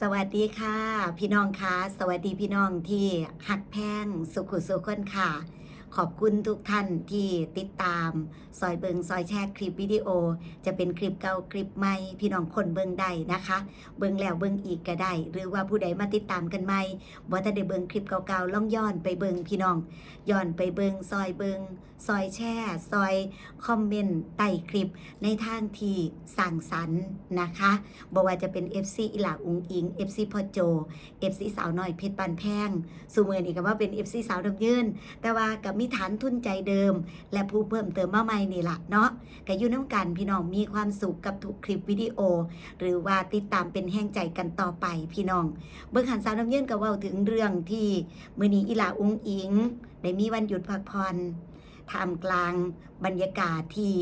สวัสดีค่ะ พี่น้องคะสวัสดีพี่น้องที่หักแพงสุขุสุขคนค่ะ ขอบคุณทุกท่านที่ติดตามซอยเบิงซอยแชร์คลิปวิดีโอ จะเป็นคลิปเก่าคลิปใหม่พี่น้องคนเบิงได้นะคะ เบิงแล้วเบิงอีกก็ได้ หรือว่าผู้ใดมาติดตามกันใหม่บ่ถ้าได้เบิงคลิปเก่าๆล่องย้อนไปเบิงพี่น้องย้อนไปเบิงซอยเบิงซอยแชร์ซอยคอมเมนต์ใต้คลิปในทางที่สั่งสรรค์นะคะบ่ว่าจะเป็น FC อิหลาอุงอิง FC พอโจ FC สาวน้อยเพชรปานแพงสูมือนี่ก็ว่าเป็น FC สาวดำยืนแต่ว่ากับมีฐานทุนใจเดิม และผู้เพิ่มเติมมาใหม่นี่ละเนาะก็อยู่น้ำกันพี่น้องมีความสุขกับทุกคลิปวิดีโอ หรือว่าติดตามเป็นแห้งใจกันต่อไปพี่น้อง เบิ่งหันสาวน้ำเยืนก็เว้าถึงเรื่องที่มือนีอีหลาอุงอิงได้มีวันหยุดพักผ่อน ท่ามกลางบรรยากาศที่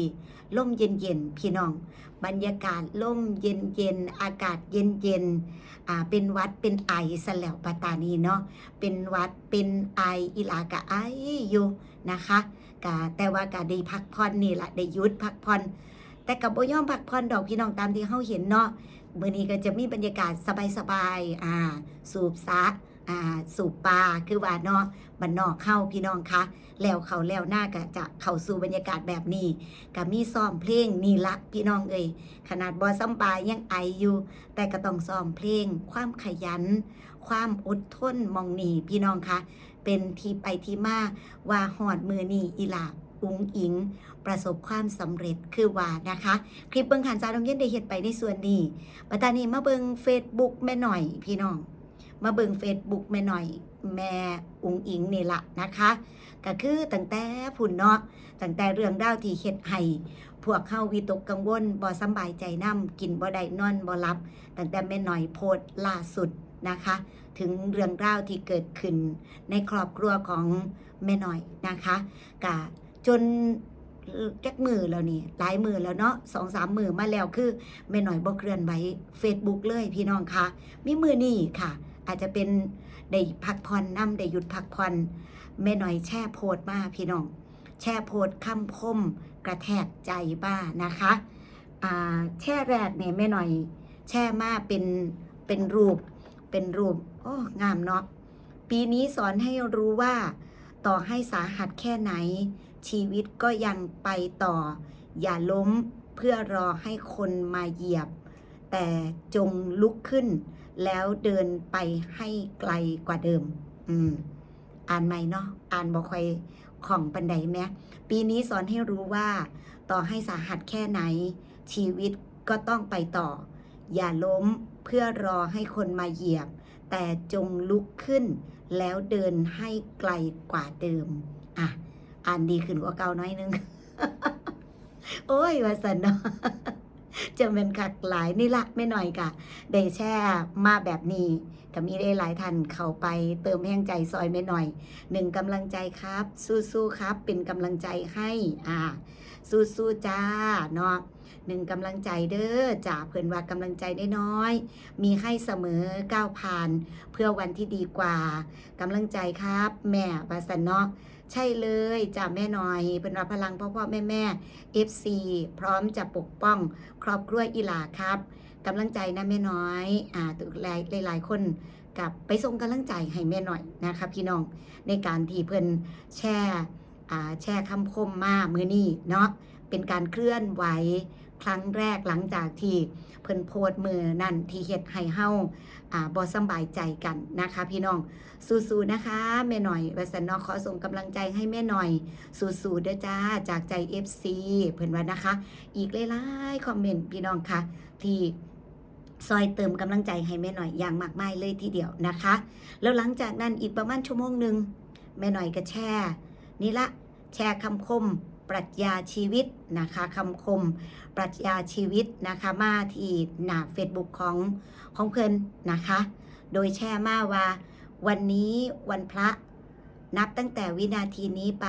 ล่มเย็นๆพี่น้อง บรรยากาศล่มเย็นๆอากาศเย็นๆอ่าเป็นวัดเป็นไอสแล้วปาตานีเนาะเป็นวัดเป็นไออีลากะไออยู่นะคะกะแต่ว่ากะได้พักผ่อนนี่แหละได้ยุดพักผ่อนแต่กับบ่อมพักผ่อนดอกพี่น้องตามที่เขาเห็นเนาะมื้อนี้ก็จะมีบรรยากาศสบายๆอ่าสูบซะ อ่าสูบปลาคือว่าเนาะบันนอกเข้าพี่น้องคะแล้วเขาแล้วหน้าก็จะเข้าสู่บรรยากาศแบบนี้ก็มีซ้อมเพลงนี่ละพี่น้องเอ้ยขนาดบอซ้ำปลายังไออยู่ แต่ก็ต้องซ้อมเพลง ความขยัน ความอดทนมองหนีพี่น้องคะเป็นที่ไปที่มาว่าหอดมือนี่อีหลาอุงอิง ประสบความสำเร็จคือว่านะคะ คลิปเบิงขันซาดงเย็นได้เห็ดไปในส่วนนี้ปัตตานีมาเบิงเฟซบุ๊กแม่หน่อยพี่น้อง มาเบิงเฟซบุ๊กแม่หน่อย แม่อุงอิงนี่ละนะคะ ก็คือตั้งแต่ผุนเนาะตั้งแต่เรื่องราวที่เฮ็ดให้พวกเข้าวิตกกังวลบ่สบายใจน้ำกินบ่ได้นอนบ่หลับตั้งแต่แม่หน่อยโพสล่าสุดนะคะ ถึงเรื่องราวที่เกิดขึ้นในครอบครัวของแม่หน่อยนะคะกะจนจักมือแล้วนี่หลายมือแล้วเนาะสองสามมือมาแล้วคือแม่หน่อยบ่เคลื่อนไหวเฟซบุ๊กเลยพี่น้องคะมีมือนี่ค่ะ อาจจะเป็นได้พักผ่อนน้ำได้หยุดพักผ่อนแม่หน่อยแช่โพสต์มาพี่น้อง แช่โพสต์คำคมกระแทกใจบ้านะคะแช่แรกเนี่ยแม่หน่อย แช่มาเป็นเป็นรูป เป็นรูปโอ้งามเนาะปีนี้สอนให้รู้ว่า ต่อให้สาหัสแค่ไหน ชีวิตก็ยังไปต่อ อย่าล้มเพื่อรอให้คนมาเหยียบ แต่จงลุกขึ้น แล้วเดินไปให้ไกลกว่าเดิม อืม อ่านไหมเนาะอ่านบอกใครของปันไดไหมปีนี้สอนให้รู้ว่า ต่อให้สาหัสแค่ไหน ชีวิตก็ต้องไปต่อ อย่าล้มเพื่อรอให้คนมาเหยียบ แต่จงลุกขึ้น แล้วเดินให้ไกลกว่าเดิม อะ อ่านดีขึ้นกว่าเก่าน้อยนึง โอ้ยว่าสันเนาะ จะเป็นคักหลายนี่ละไม่หน่อยกะได้แช่มาแบบนี้ก็มีได้หลายท่านเข้าไปเติมแห้งใจซอยไม่หน่อยหนึ่งกำลังใจครับ สู้ๆครับ เป็นกำลังใจให้อ่า สู้ๆจ้าเนาะหนึ่งกำลังใจเด้อจ่าเพิ่อนว่ากำลังใจได้น้อย มีให้เสมอก้าวผ่าน เพื่อวันที่ดีกว่ากำลังใจครับ แม่บาสันเนาะ ใช่เลยจ่าแม่น้อยเป็นว่าพลังพ่อพ่อแม่แม่ FC พร้อมจะปกป้องครอบครัวอีหลาครับกำลังใจนะแม่น้อยอ่าตุหลายหลายคนกับไปส่งกำลังใจให้แม่หน่อยนะคะพี่น้องในการที่เพิ่นแช่อ่าแชร์คำคมมามือนี้เนาะเป็นการเคลื่อนไหว ครั้งแรกหลังจากที่เพิ่นโพสต์มือนั่นที่เฮ็ดให้เฮาอ่าบ่สบายใจกันนะคะ พี่น้องสู้ๆนะคะแม่หน่อยวัสนอขอส่งกำลังใจให้แม่หน่อยสู้ๆเด้อจ้าจากใจ FC เพิ่นว่านะคะ อีกหลายๆคอมเมนต์พี่น้องคะที่ซอยเติมกำลังใจให้แม่หน่อยอย่างมากมายเลยทีเดียวนะคะ แล้วหลังจากนั้นอีกประมาณชั่วโมงหนึ่งแม่หน่อยก็แชร์นี่ละแชร์คำคม ปรัชญาชีวิตนะคะคำคม ปรัชญาชีวิตนะคะมาที่หน้า Facebook ของของเพื่อนนะคะ โดยแชร์มาว่า วันนี้วันพระนับตั้งแต่วินาทีนี้ไป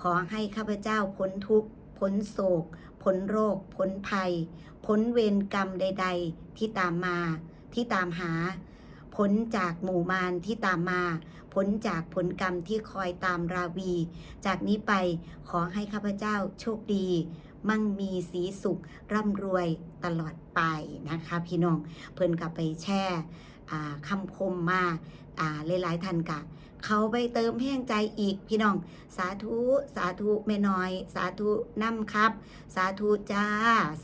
ขอให้ข้าพเจ้าพ้นทุกข์พ้นโศกพ้นโรคพ้นภัยพ้นเวรกรรมใด ๆ ที่ตามมาที่ตามหา พ้นจากหมู่มารที่ตามมา พ้นจากผลกรรมที่คอยตามราวี จากนี้ไปขอให้ข้าพเจ้าโชคดี มั่งมีสีสุข ร่ำรวยตลอดไปนะคะพี่น้อง เพิ่นกลับไปแช่คำคมมาอ่าหลายๆท่านกะ เขาไปเติมแห้งใจอีกพี่น้อง สาธุ สาธุแม่น้อย สาธุน้ำครับ สาธุจ้า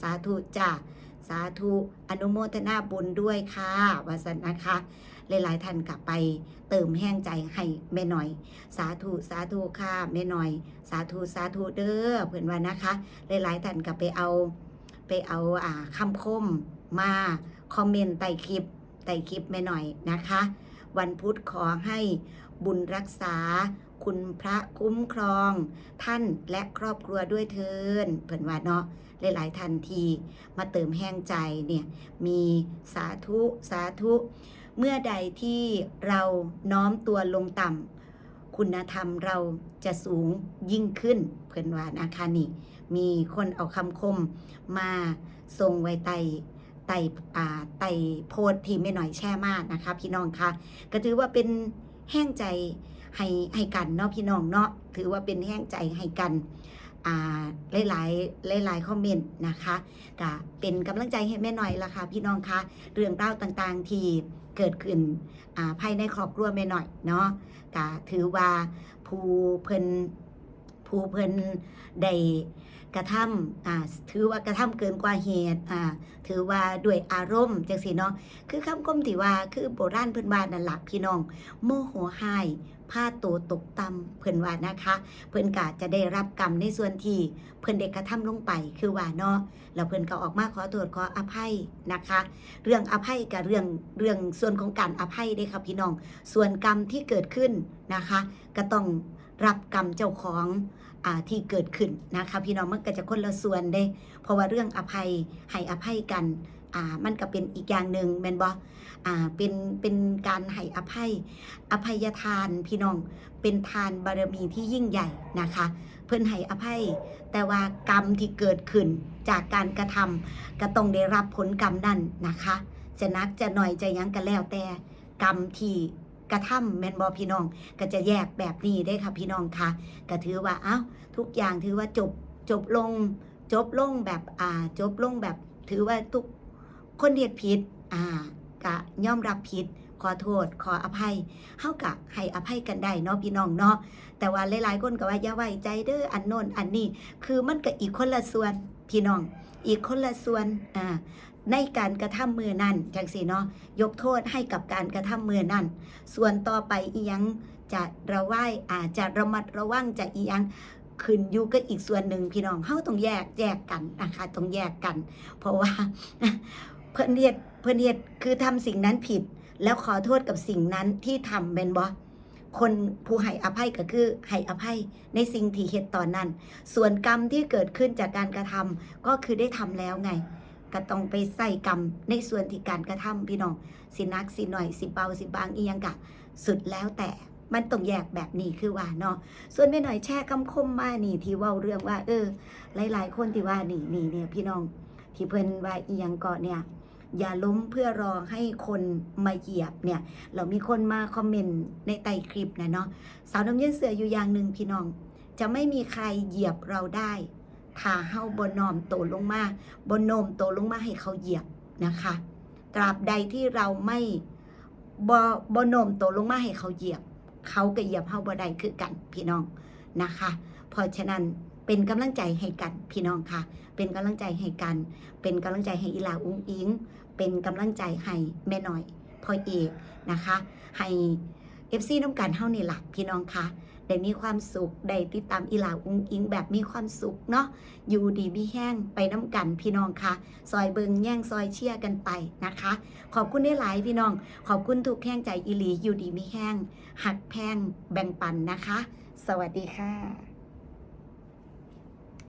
สาธุจ้า สาธุ อนุโมทนาบุญด้วยค่ะวาสันนะคะ หลายๆท่านกลับไปเติมแห้งใจให้แม่หน่อย สาธุสาธุค่ะแม่หน่อย สาธุสาธุเด้อเพื่อนว่านะคะ หลายๆท่านกลับไปเอาไปเอาอ่าคำคมมาคอมเมนต์ใต้คลิปใต้คลิปแม่หน่อยนะคะ วันพุธขอให้ บุญรักษา คุณพระคุ้มครอง ท่านและครอบครัวด้วยเทินเพื่อนว่าเนาะหลายๆท่านที มาเติมแห้งใจเนี่ยมีสาธุสาธุ เมื่อใดที่เราน้อมตัวลงต่ำคุณธรรมเราจะสูงยิ่งขึ้น เพื่อนว่านะคะนี่มีคนเอาคำคมมาส่งไว้ไต่ไต่อ่าไต่โพสต์ที่ไม่หน่อยแช่มากนะคะ พี่น้องคะก็ถือว่าเป็น แห้งใจให้ให้กันเนาะพี่น้องเนาะถือว่าเป็นแห้งใจให้กันอ่าหลายหลายหลายคอมเมนต์นะคะก็เป็นกำลังใจให้แม่หน่อยละค่ะพี่น้องคะเรื่องราวต่างๆที่เกิดขึ้นอ่าภายในครอบครัวแม่หน่อยเนาะก็ถือว่าผู้เพิ่นผู้เพิ่นได้ กระทำอ่าถือว่ากระทำเกินกว่าเหตุอ่าถือว่าด้วยอารมณ์จังสิเนาะคือคำคมที่ว่าคือโบราณเพิ่นว่านั่นล่ะพี่น้อง โมโหหายผ้าโตตกต่ำเพิ่นว่านะคะ เพิ่นกะจะได้รับกรรมในส่วนที่เพิ่นได้กกระทำลงไปคือว่าเนาะแล้วเพิ่นก็ออกมาขอโทษขออภัยนะคะ เรื่องอภัยกับเรื่องเรื่องส่วนของการอภัยเด้ครับพี่น้อง ส่วนกรรมที่เกิดขึ้นนะคะ ก็ต้อง รับกรรมเจ้าของอที่เกิดขึ้นนะคะพี่น้องมันก็จะคนละส่วนเด้ เพราะว่าเรื่องอภัยให้อภัยกันมันก็เป็นอีกอย่างหนึ่งแมนบอ่าเป็นเป็นการให้อภัย อภัยทานพี่น้องเป็นทานบารมีที่ยิ่งใหญ่นะคะ เพิ่นให้อภัย แต่ว่ากรรมที่เกิดขึ้นจากการกระทำก็ต้องได้รับผลกรรมนั่นนะคะ จะนักจะหน่อยจะยังก็แล้วแต่กรรมที่ กระทำแม่นบอพี่น้อง ก็จะแยกแบบนี้ได้ค่ะพี่น้องค่ะก็ถือว่าเอ้าทุกอย่างถือว่าจบจบลง จบลงแบบอ่าจบลงแบบ ถือว่าทุกคนเรียดผิดอ่ากะย่อมรับผิดขอโทษ ขออภัยเฮากะให้อภัยกันได้เนาะพี่น้องเนาะแต่ว่าหลายๆคนก็ว่าอย่าไว้ใจเด้ออันโน้นอันนี้ คือมันก็อีกคนละส่วนพี่น้อง อีกคนละส่วนอ่า ในการกระทำมือนั่นจังสิเนาะยกโทษให้กับการกระทำมือนั่นส่วนต่อไปอียังจะระไหวอาจจะระมัดระวังจะอียังขึ้นอยู่กับอีกส่วนหนึ่งพี่น้องเฮาต้องแยกแยกกันนะคะต้องแยกกัน เพราะว่าเพื่อนเรียดเพื่อนเรียดคือทำสิ่งนั้นผิด แล้วขอโทษกับสิ่งนั้นที่ทำเป็นบ่คนผู้ให้อภัยก็คือให้อภัยในสิ่งที่เหตุตอนนั้น ส่วนกรรมที่เกิดขึ้นจากการกระทำก็คือได้ทำแล้วไง ก็ต้องไปใส่กรรมในส่วนที่การกระทำพี่น้อง สินักสิหน่อยสิเบาสิบางอียังกะ สุดแล้วแต่มันต้องแยกแบบนี้คือว่าเนาะส่วนไม่หน่อยแช่คำคมมานี่ที่ว่าเรื่องว่า เออ หลาย ๆ คนที่ว่านี่นี่เนี่ยพี่น้องที่เพิ่นว่าอียังเกาะเนี่ยอย่าล้มเพื่อรอให้คนมาเหยียบเนี่ย เรามีคนมาคอมเมนต์ในใต้คลิปนะเนาะสาวน้ำเย็นเสืออยู่อย่างหนึ่งพี่น้อง จะไม่มีใครเหยียบเราได้ ถ้าเฮาบนนอมโตลงมาบนโนมโตลงมาให้เขาเหยียบนะคะ ตราบใดที่เราไม่บอบโนมโตลงมาให้เขาเหยียบ เขาก็เหยียบเฮาบ่ได้คือกันพี่น้องนะคะ เพราะฉะนั้นเป็นกำลังใจให้กันพี่น้องค่ะ เป็นกำลังใจให้กัน เป็นกำลังใจให้อีลาอุ้งอิง เป็นกำลังใจให้แม่หน่อยพ่อเอกนะคะ ให้เอฟซีน้ำกันเฮานี่หลักพี่น้องค่ะ ได้มีความสุขได้ติดตามอีหลาอุ้งอิงแบบมีความสุขเนาะอยู่ดีมีแห้งไปน้ำกันพี่น้องค่ะ ซอยเบิงแย่งซอยเชียกันไปนะคะ ขอบคุณได้หลายพี่น้อง ขอบคุณทุกแห้งใจอีหลีอยู่ดีมีแห้งหักแพงแบ่งปันนะคะ สวัสดีค่ะ